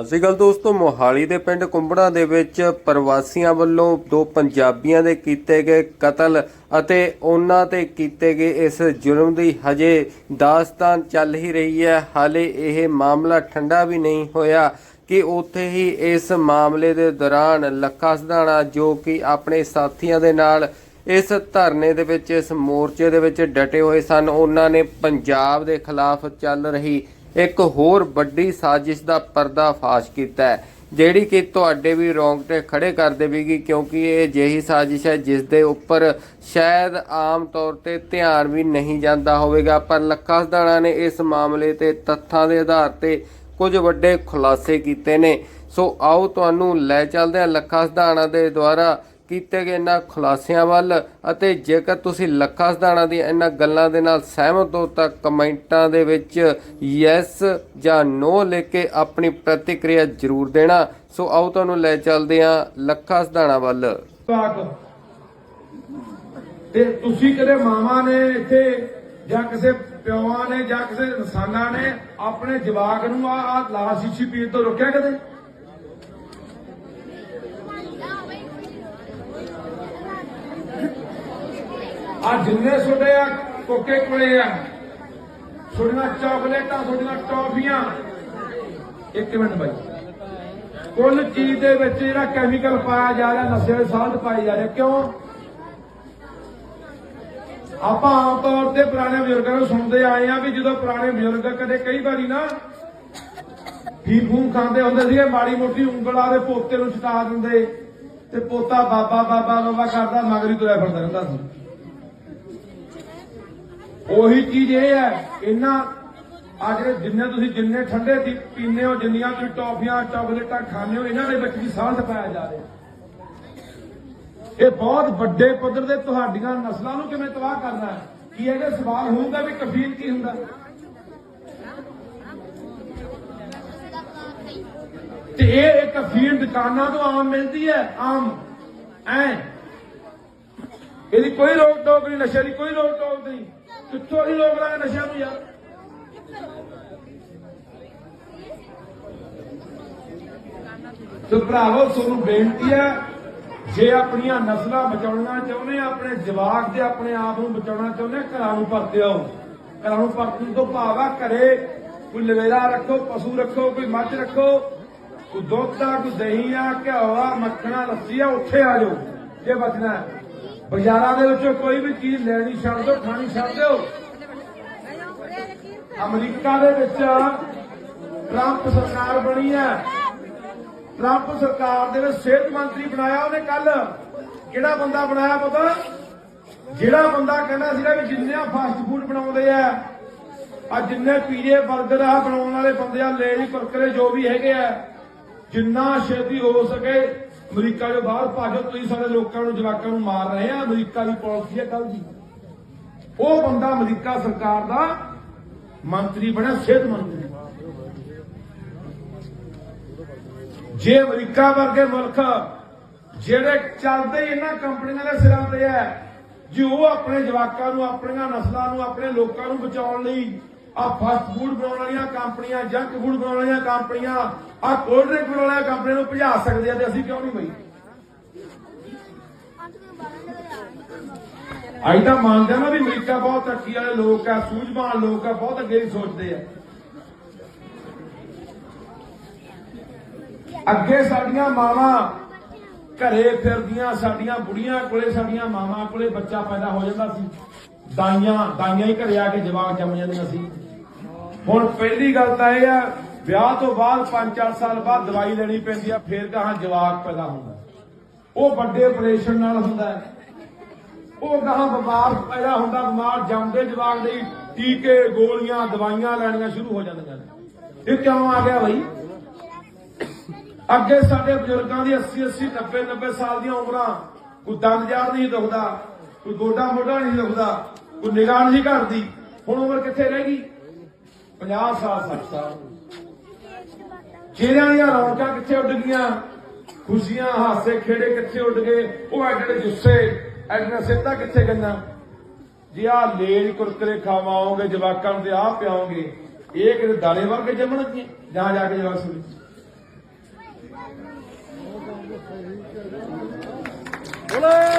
ਅਸੀਂ ਗੱਲ ਦੋਸਤੋ, ਮੋਹਾਲੀ ਦੇ ਪਿੰਡ ਕੁੰਬੜਾ ਦੇ ਵਿੱਚ ਪ੍ਰਵਾਸੀਆਂ ਵੱਲੋਂ ਦੋ ਪੰਜਾਬੀਆਂ ਦੇ ਕੀਤੇ ਗਏ ਕਤਲ ਅਤੇ ਉਹਨਾਂ ਤੇ ਕੀਤੇ ਗਏ ਇਸ ਜ਼ੁਲਮ ਦੀ ਹਜੇ ਦਾਸਤਾਨ ਚੱਲ ਹੀ ਰਹੀ ਹੈ। ਹਾਲੇ ਇਹ ਮਾਮਲਾ ਠੰਡਾ ਵੀ ਨਹੀਂ ਹੋਇਆ ਕਿ ਉੱਥੇ ਹੀ ਇਸ ਮਾਮਲੇ ਦੇ ਦੌਰਾਨ ਲੱਖਾ ਸਧਾਣਾ ਜੋ ਕਿ ਆਪਣੇ ਸਾਥੀਆਂ ਦੇ ਨਾਲ ਇਸ ਧਰਨੇ ਦੇ ਵਿੱਚ, ਇਸ ਮੋਰਚੇ ਦੇ ਵਿੱਚ ਡਟੇ ਹੋਏ ਸਨ, ਉਹਨਾਂ ਨੇ ਪੰਜਾਬ ਦੇ ਖਿਲਾਫ ਚੱਲ ਰਹੀ ਇੱਕ ਹੋਰ ਵੱਡੀ ਸਾਜ਼ਿਸ਼ ਦਾ ਪਰਦਾਫਾਸ਼ ਕੀਤਾ ਹੈ, ਜਿਹੜੀ ਕਿ ਤੁਹਾਡੇ ਵੀ ਰੌਂਗਟੇ ਖੜੇ ਕਰ ਦੇਵੇਗੀ, ਕਿਉਂਕਿ ਇਹ ਅਜਿਹੀ ਸਾਜ਼ਿਸ਼ ਹੈ ਜਿਸ ਦੇ ਉੱਪਰ ਸ਼ਾਇਦ ਆਮ ਤੌਰ ਤੇ ਧਿਆਨ ਵੀ ਨਹੀਂ ਜਾਂਦਾ ਹੋਵੇਗਾ, ਪਰ ਲੱਖਾ ਸਧਾਣਾ ਨੇ ਇਸ ਮਾਮਲੇ ਤੇ ਤੱਥਾਂ ਦੇ ਆਧਾਰ ਤੇ ਕੁਝ ਵੱਡੇ ਖੁਲਾਸੇ ਕੀਤੇ ਨੇ। ਸੋ ਆਓ ਤੁਹਾਨੂੰ ਲੈ ਚੱਲਦੇ ਹਾਂ ਲੱਖਾ ਸਧਾਣਾ ਦੇ ਦੁਆਰਾ ਕੀਤੇ ਗਏ ਇਹਨਾਂ ਖੁਲਾਸਿਆਂ ਵੱਲ ਅਤੇ ਜੇਕਰ ਤੁਸੀਂ ਲੱਖਾ ਸਧਾਣਾ ਦੀਆਂ ਇਹਨਾਂ ਗੱਲਾਂ ਦੇ ਨਾਲ ਸਹਿਮਤ ਹੋ ਤਾਂ ਕਮੈਂਟਾਂ ਦੇ ਵਿੱਚ ਯੈਸ ਜਾਂ ਨੋ ਲਿਖ ਕੇ ਆਪਣੀ ਪ੍ਰਤੀਕਿਰਿਆ ਜ਼ਰੂਰ ਦੇਣਾ। ਸੋ ਆਓ ਤੁਹਾਨੂੰ ਲੈ ਚੱਲਦੇ ਹਾਂ ਲੱਖਾ ਸਧਾਣਾ ਵੱਲ। ਤੇ ਤੁਸੀਂ ਕਦੇ ਮਾਵਾਂ ਨੇ ਇੱਥੇ ਜਾਂ ਕਿਸੇ ਪਿਓਾਂ ਨੇ ਜਾਂ ਕਿਸੇ ਇਨਸਾਨਾਂ ਨੇ ਆਪਣੇ ਜਵਾਕ ਨੂੰ ਆ ਲਾਸ਼ ਸ਼ੀਸ਼ੀ ਪੀਣ ਤੋਂ ਰੋਕਿਆ ਕਦੇ? ਆ ਜਿੰਨੇ ਛੋਟੇ ਆ, ਕੋਕੇ ਕੋਲੇ ਆ। ਛੋਟੀਆਂ ਚਾਕਲੇਟਾਂ ਛੋਟੀਆਂ ਟੌਫੀਆਂ। ਇੱਕ ਮਿੰਟ ਬਾਈ। ਕੁੱਲ ਚੀਜ਼ ਦੇ ਵਿੱਚ ਜਿਹੜਾ ਕੈਮੀਕਲ ਪਾਇਆ ਜਾ ਰਿਹਾ, ਨਸ਼ੇ ਦੇ ਸਾਧ ਪਾਏ ਜਾ ਰਹੇ। ਕਿਉਂ? ਆਪਾਂ ਆਮ ਤੌਰ ਤੇ ਪੁਰਾਣੇ ਬਜ਼ੁਰਗਾਂ ਨੂੰ ਸੁਣਦੇ ਆਏ ਆ ਵੀ ਜਦੋਂ ਪੁਰਾਣੇ ਬਜ਼ੁਰਗ ਕਦੇ ਕਈ ਵਾਰੀ ਨਾ ਫੀਫੂ ਖਾਂਦੇ ਹੁੰਦੇ ਸੀਗੇ, ਮਾੜੀ ਮੋਟੀ ਉਂਗਲਾਂ ਦੇ ਪੋਤੇ ਨੂੰ ਛਟਾ ਦਿੰਦੇ ਤੇ ਪੋਤਾ ਬਾਬਾ ਬਾਬਾ ਬਾਬਾ ਕਰਦਾ, ਮਗਰੀ ਤੁਰਿਆ ਫਿਰਦਾ ਰਹਿੰਦਾ ਸੀ। ਉਹੀ ਚੀਜ਼ ਇਹ ਹੈ ਇਹਨਾਂ ਅੱਜ ਜਿੰਨੇ ਤੁਸੀਂ ਜਿੰਨੇ ਠੰਡੇ ਦੀ ਪੀਂਦੇ ਹੋ, ਜਿੰਨੀਆਂ ਤੁਸੀਂ ਟੌਫੀਆਂ, ਚਾਕਲੇਟਾਂ ਖਾਂਦੇ ਹੋ, ਇਹਨਾਂ ਦੇ ਵਿੱਚ ਵੀ ਸਾਲਟ ਪਾਇਆ ਜਾ ਰਿਹਾ। ਇਹ ਬਹੁਤ ਵੱਡੇ ਪੱਧਰ ਦੇ ਤੁਹਾਡੀਆਂ ਨਸਲਾਂ ਨੂੰ ਕਿਵੇਂ ਤਬਾਹ ਕਰਨਾ ਹੈ? ਕੀ ਇਹਦੇ ਸਵਾਲ ਹੋਊਗਾ ਵੀ ਕਫੀਨ ਕੀ ਹੁੰਦਾ? ਤੇ ਇਹ ਇੱਕ ਕਫੀਨ ਦੁਕਾਨਾਂ ਤੋਂ ਆਮ ਮਿਲਦੀ ਹੈ, ਆਮ, ਐ। ਇਹਦੀ ਕੋਈ ਰੋਕ ਟੋਕ ਨਹੀਂ, ਨਸ਼ੇ ਦੀ ਕੋਈ ਰੋਕ ਟੋਕ ਨਹੀਂ। ਕਿੱਥੋਂ ਹੀ ਰੋਕ ਲਾਂਗੇ ਨਸ਼ਿਆਂ ਨੂੰ ਯਾਰ ਤੇ ਭਰਾਵੋ ਤੁਹਾਨੂੰ ਬੇਨਤੀ ਹੈ ਜੇ ਆਪਣੀਆਂ ਨਸਲਾਂ ਬਚਾਉਣਾ ਚਾਹੁੰਦੇ ਆ ਆਪਣੇ ਜਵਾਕ ਤੇ ਆਪਣੇ ਆਪ ਨੂੰ ਬਚਾਉਣਾ ਚਾਹੁੰਦੇ ਆ, ਘਰਾਂ ਨੂੰ ਭਰਤੇ ਆਓ ਘਰਾਂ ਨੂੰ ਭਰਤਣ ਤੋਂ ਭਾਵ ਆ ਘਰੇ ਕੋਈ ਲਵੇਰਾ ਰੱਖੋ ਪਸ਼ੂ ਰੱਖੋ ਕੋਈ ਮੱਝ ਰੱਖੋ ਕੋਈ ਦੁੱਧ ਆ ਕੋਈ ਦਹੀਂ ਆ ਘਿਓ ਆ ਮੱਖਣਾ ਲੱਸੀ ਆ ਉੱਥੇ ਆ ਜਾਓ ਜੇ ਬਚਣਾ ਹੈ। ਬਾਜ਼ਾਰਾਂ ਦੇ ਵਿੱਚੋਂ ਕੋਈ ਵੀ ਚੀਜ਼ ਲੈਣੀ ਛੱਡ ਦਿਓ, ਖਾਣੀ ਛੱਡ ਦਿਓ। ਅਮਰੀਕਾ ਦੇ ਵਿੱਚ ਟਰੰਪ ਸਰਕਾਰ ਬਣੀ ਹੈ। ਟਰੰਪ ਸਰਕਾਰ ਦੇ ਵਿੱਚ ਸਿਹਤ ਮੰਤਰੀ ਬਣਾਇਆ ਉਹਨੇ ਕੱਲ ਕਿਹੜਾ ਬੰਦਾ ਬਣਾਇਆ ਪਤਾ? ਜਿਹੜਾ ਬੰਦਾ ਕਹਿੰਦਾ ਸੀਗਾ ਵੀ ਜਿੰਨੇ ਫਾਸਟ ਫੂਡ ਬਣਾਉਂਦੇ ਆ ਆ ਜਿੰਨੇ ਪੀਜ਼ੇ 버ਗਰ ਆ ਬਣਾਉਣ ਵਾਲੇ ਬੰਦੇ ਆ ਲੇਡੀ ਕੁਰਕਰੇ ਜੋ ਵੀ ਹੈਗੇ ਆ, ਜਿੰਨਾ ਛੇਤੀ ਹੋ ਸਕੇ ਅਮਰੀਕਾ ਦੇ ਬਾਹਰ ਭਾਜੋ ਤੁਸੀਂ ਸਾਡੇ ਲੋਕਾਂ ਨੂੰ, ਜਵਾਕਾਂ ਨੂੰ ਮਾਰ ਰਹੇ ਆ। ਅਮਰੀਕਾ ਦੀ ਪਾਲਿਸੀ ਹੈ ਕੱਲ ਦੀ। ਉਹ ਬੰਦਾ ਅਮਰੀਕਾ ਸਰਕਾਰ ਦਾ ਮੰਤਰੀ ਬਣਿਆ, ਸਿਹਤ ਮੰਤਰੀ। ਜੇ ਅਮਰੀਕਾ ਵਰਗੇ ਮੁਲਕ ਜਿਹੜੇ ਚੱਲਦੇ ਹੀ ਇਹਨਾਂ ਕੰਪਨੀਆਂ ਦੇ ਸਿਰਾਂ ਤੇ ਹੈ, ਜੇ ਉਹ ਆਪਣੇ ਜਵਾਕਾਂ ਨੂੰ, ਆਪਣੀਆਂ ਨਸਲਾਂ ਨੂੰ, ਆਪਣੇ ਲੋਕਾਂ ਨੂੰ ਬਚਾਉਣ ਲਈ ਆ ਫਾਸਟ ਫੂਡ ਬਣਾਉਣ ਵਾਲੀਆਂ ਕੰਪਨੀਆਂ ਜੰਕ ਫੂਡ ਬਣਾਉਣ ਵਾਲੀਆਂ ਕੰਪਨੀਆਂ, ਆ ਕੋਲਡ ਡਰਿੰਕ ਬਣਾਉਣ ਵਾਲੀਆਂ ਕੰਪਨੀਆਂ ਨੂੰ ਭਜਾ ਸਕਦੇ ਆ ਤੇ ਅਸੀਂ ਕਿਉਂ ਨਹੀਂ ਬਈ? ਅਸੀਂ ਤਾਂ ਮੰਨਦੇ ਹਾਂ ਨਾ ਵੀ ਅਮਰੀਕਾ ਬਹੁਤ ਤਰੱਕੀ ਵਾਲੇ ਲੋਕ ਆ, ਸੂਝਵਾਨ ਲੋਕ ਆ, ਬਹੁਤ ਅੱਗੇ ਦੀ ਸੋਚਦੇ ਆ। ਅੱਗੇ ਸਾਡੀਆਂ ਮਾਵਾਂ ਘਰੇ ਫਿਰਦੀਆਂ, ਸਾਡੀਆਂ ਬੁੜੀਆਂ ਕੋਲੇ, ਸਾਡੀਆਂ ਮਾਵਾਂ ਕੋਲੇ ਬੱਚਾ ਪੈਦਾ ਹੋ ਜਾਂਦਾ ਸੀ। ਦਾਈਆਂ ਦਾਈਆਂ ਹੀ ਘਰੇ ਆ ਕੇ ਜਵਾਕ ਜੰਮ ਜਾਂਦੀਆਂ ਸੀ। ਹੁਣ ਪਹਿਲੀ ਗੱਲ ਤਾਂ ਇਹ ਆ, ਵਿਆਹ ਤੋਂ ਬਾਅਦ 5-4 ਸਾਲ ਬਾਅਦ ਦਵਾਈ ਲੈਣੀ ਪੈਂਦੀ ਆ, ਫੇਰ ਕਹਾਂ ਜਵਾਕ ਪੈਦਾ ਹੁੰਦਾ। ਉਹ ਵੱਡੇ ਆਪਰੇਸ਼ਨ ਨਾਲ ਹੁੰਦਾ ਉਹ ਗਾਹਾਂ ਬਿਮਾਰ ਪੈਦਾ ਹੁੰਦਾ, ਬਿਮਾਰ ਜੰਮਦੇ ਜਵਾਕ ਦੇ ਟੀਕੇ, ਗੋਲੀਆਂ, ਦਵਾਈਆਂ ਲੈਣੀਆਂ ਸ਼ੁਰੂ ਹੋ ਜਾਂਦੀਆਂ ਨੇ। ਇਹ ਕਿਉਂ ਆ ਗਿਆ ਬਈ? ਅੱਗੇ ਸਾਡੇ ਬਜ਼ੁਰਗਾਂ ਦੀ 80 80 90 90 ਸਾਲ ਦੀਆਂ ਉਮਰਾਂ, ਕੋਈ ਦੰਦ ਜਾੜ ਨਹੀਂ ਦੁਖਦਾ, ਕੋਈ ਗੋਡਾ ਮੋਢਾ ਨਹੀਂ ਦੁਖਦਾ, ਕੋਈ ਨਿਗਾਹ ਨਹੀਂ ਘਰ ਦੀ ਹੁਣ ਉਮਰ ਕਿੱਥੇ ਰਹਿ ਗਈ? 50 ਸਾਲ 60 ਸਾਲ। ਚਿਹਰਿਆਂ ਦੀਆਂ ਰੌਣਕਾਂ ਕਿੱਥੇ ਉੱਡ ਗਈਆਂ? ਖੁਸ਼ੀਆਂ, ਹਾਸੇ, ਖੇੜੇ ਕਿੱਥੇ ਉੱਡ ਗਏ? ਉਹ ਐਡੇ ਜੁੱਸੇ, ਐਡੀਆਂ ਸਿੱਧਾ ਕਿੱਥੇ ਗਈਆਂ? ਜੇ ਆ ਲੇਜ ਕੁਰਕਰੇ ਖਾਵਾਓਗੇ, ਜਵਾਕਾਂ ਨੂੰ ਤੇ ਆਹ ਪਿਆਓਗੇ, ਇਹ ਕਿਤੇ ਦਾਣੇ ਵਰਗੇ ਜੰਮਣਗੇ ਜਾਂ ਜਾ ਕੇ ਜਵਾਕ ਸੁਣੀ। ਬੋਲੇ!